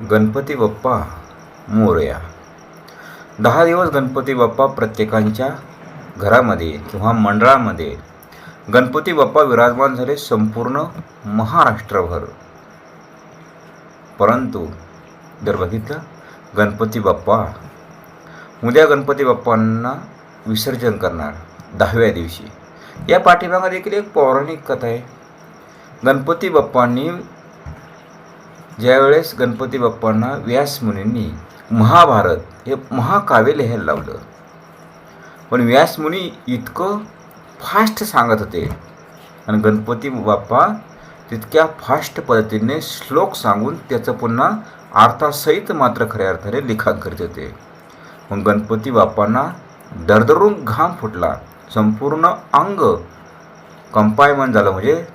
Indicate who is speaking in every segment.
Speaker 1: गणपती बाप्पा मोरया. दहा दिवस गणपती बाप्पा प्रत्येकांच्या घरामध्ये किंवा मंडळामध्ये गणपती बाप्पा विराजमान झाले संपूर्ण महाराष्ट्रभर. परंतु जर बघितलं गणपती बाप्पा उद्या गणपती बाप्पांना विसर्जन करणार दहाव्या दिवशी. या पाठीमागा देखील एक पौराणिक कथा आहे. गणपती बाप्पांनी ज्यावेळेस गणपती बाप्पांना व्यासमुनींनी महाभारत हे महाकाव्य लिहायला लावलं. पण व्यासमुनी इतकं फास्ट सांगत होते. आणि गणपती बाप्पा तितक्या फास्ट पद्धतीने श्लोक सांगून त्याचं पुन्हा अर्थासहित मात्र खऱ्या अर्थाने लिखाण करीत होते. मग गणपती बाप्पांना दरदरून घाम फुटला. संपूर्ण अंग कंपायमन झालं. म्हणजे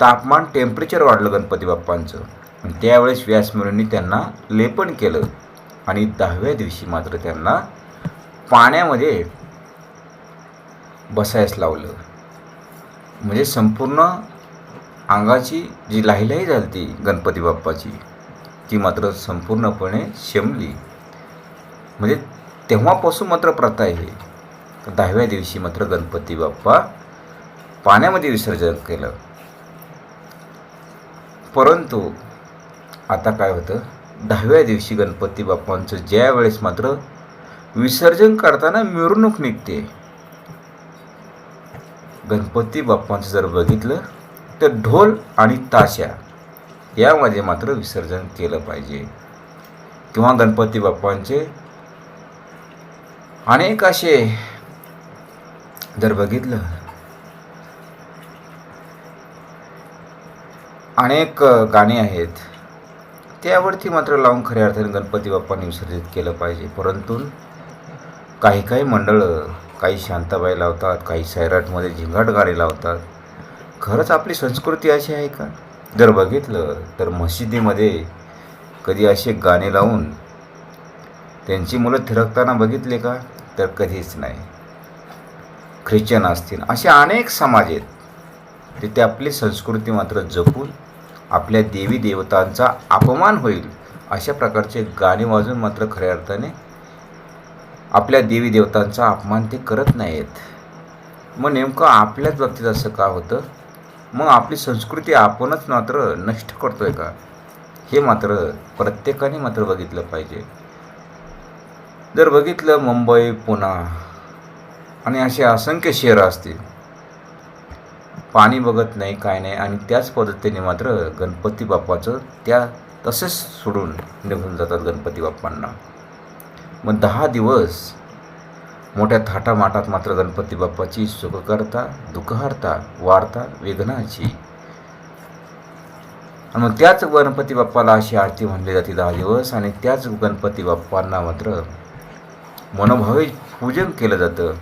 Speaker 1: तापमान टेम्परेचर वाढलं गणपती बाप्पांचं. आणि त्यावेळेस व्यासमुनींनी त्यांना लेपन केलं. आणि दहाव्या दिवशी मात्र त्यांना पाण्यामध्ये बसायस लावलं. म्हणजे संपूर्ण अंगाची जी लाहीलाही झाली ती गणपती बाप्पाची ती मात्र संपूर्णपणे शमली. म्हणजे तेव्हापासून मात्र प्रथा आहे दहाव्या दिवशी मात्र गणपती बाप्पा पाण्यामध्ये विसर्जन केलं. परंतु आता काय होतं? दहाव्या दिवशी गणपती बाप्पांचं ज्या वेळेस मात्र विसर्जन करताना मिरवणूक निघते. गणपती बाप्पांचं जर बघितलं तर ढोल आणि ताशा यामध्ये मात्र विसर्जन केलं पाहिजे. किंवा गणपती बाप्पांचे अनेक असे जर बघितलं अनेक गाणे आहेत. त्यावरती मात्र लावून खऱ्या अर्थाने गणपती बाप्पाने विसर्जित केलं पाहिजे. परंतु काही काही मंडळं काही शांताबाई लावतात काही सैराटमध्ये झिंगाट गाडी लावतात. खरंच आपली संस्कृती अशी आहे का? जर बघितलं तर मशिदीमध्ये कधी असे गाणे लावून त्यांची मुलं थिरकताना बघितले का? तर कधीच नाही. ख्रिश्चन असतील. असे अनेक समाज आहेत तिथे आपली संस्कृती मात्र जपून आपल्या देवी देवतांचा अपमान होईल. अशा प्रकारचे गाणे वाजून मात्र खऱ्या अर्थाने आपल्या देवी देवतांचा अपमान ते करत नाहीत. मग नेमकं आपल्याच बाबतीत असं का होतं? मग आपली संस्कृती आपणच मात्र नष्ट करतोय का? हे मात्र प्रत्येकाने मात्र बघितलं पाहिजे. जर बघितलं मुंबई पुणा आणि असे असंख्य शहरं असतील पाणी बघत नाही काय नाही. आणि त्याच पद्धतीने मात्र गणपती बाप्पाचं त्या तसेच सोडून निघून जातात गणपती बाप्पांना. मग दहा दिवस मोठ्या थाटामाटात मात्र गणपती बाप्पाची सुखकर्ता दुःखहर्ता वार्ता वेदनाची आणि मग त्याच गणपती बाप्पाला अशी आरती म्हणली जाते दहा दिवस. आणि त्याच गणपती बाप्पांना मात्र मनोभावे पूजन केलं जातं.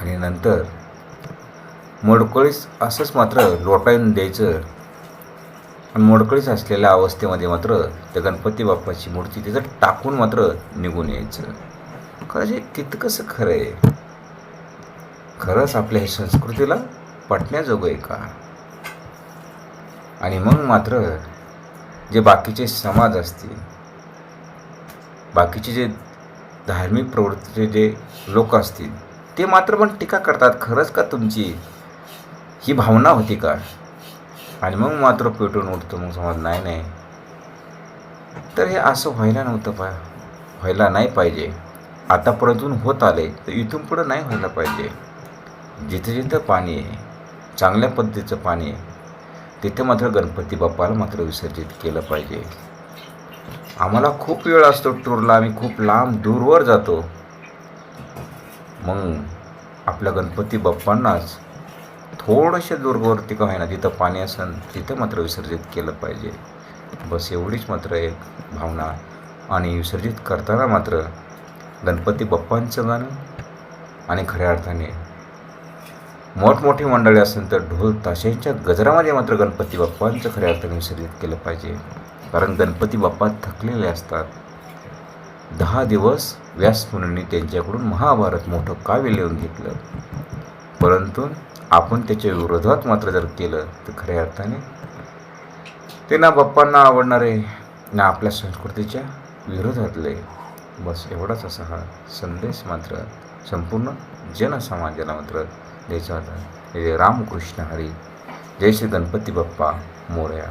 Speaker 1: आणि नंतर मोडकळीस असंच मात्र लोटायून द्यायचं. आणि मोडकळीस असलेल्या अवस्थेमध्ये मात्र त्या गणपती बाप्पाची मूर्ती तिथं टाकून मात्र निघून यायचं. खरं हे कितकंसं खरं आहे. खरंच आपल्या ही संस्कृतीला पटण्याजोगं आहे का? आणि मग मात्र जे बाकीचे समाज असतील बाकीचे जे धार्मिक प्रवृत्तीचे जे लोक असतील ते मात्र पण टीका करतात खरंच का तुमची ही भावना होती का? आणि मग मात्र पेटून उठतो मग समज नाही नाही. तर हे असं व्हायला नव्हतं पा व्हायला नाही पाहिजे. आतापर्यंत होत आले तर इथून पुढं नाही व्हायला पाहिजे. जिथं जिथं पाणी आहे चांगल्या पद्धतीचं पाणी आहे तिथे मात्र गणपती बाप्पाला मात्र विसर्जित केलं पाहिजे. आम्हाला खूप वेळ असतो टूरला आम्ही खूप लांब दूरवर जातो. मग आपल्या गणपती बाप्पांनाच थोडंशा दूरवरती का होईना तिथं पाणी असेल तिथं मात्र विसर्जित केलं पाहिजे. बस एवढीच मात्र एक भावना आणि विसर्जित करताना मात्र गणपती बाप्पांचं गाणं आणि खऱ्या अर्थाने मोठमोठी मंडळी असेल तर ढोल ताशांच्या गजरामध्ये मात्र गणपती बाप्पांचं खऱ्या अर्थाने विसर्जित केलं पाहिजे. कारण गणपती बाप्पा थकलेले असतात. दहा दिवस व्यासमुनींनी त्यांच्याकडून महाभारत मोठं काव्य लिहून घेतलं. परंतु आपण त्याच्या विरोधात मात्र जर केलं तर खऱ्या अर्थाने ते ना बाप्पांना आवडणारे ना आपल्या संस्कृतीच्या विरोधातले बस एवढाच असा हा संदेश मात्र संपूर्ण जनसमाजाला मात्र द्यायचा होता. रामकृष्ण हरी. जय श्री गणपती बाप्पा मोरया.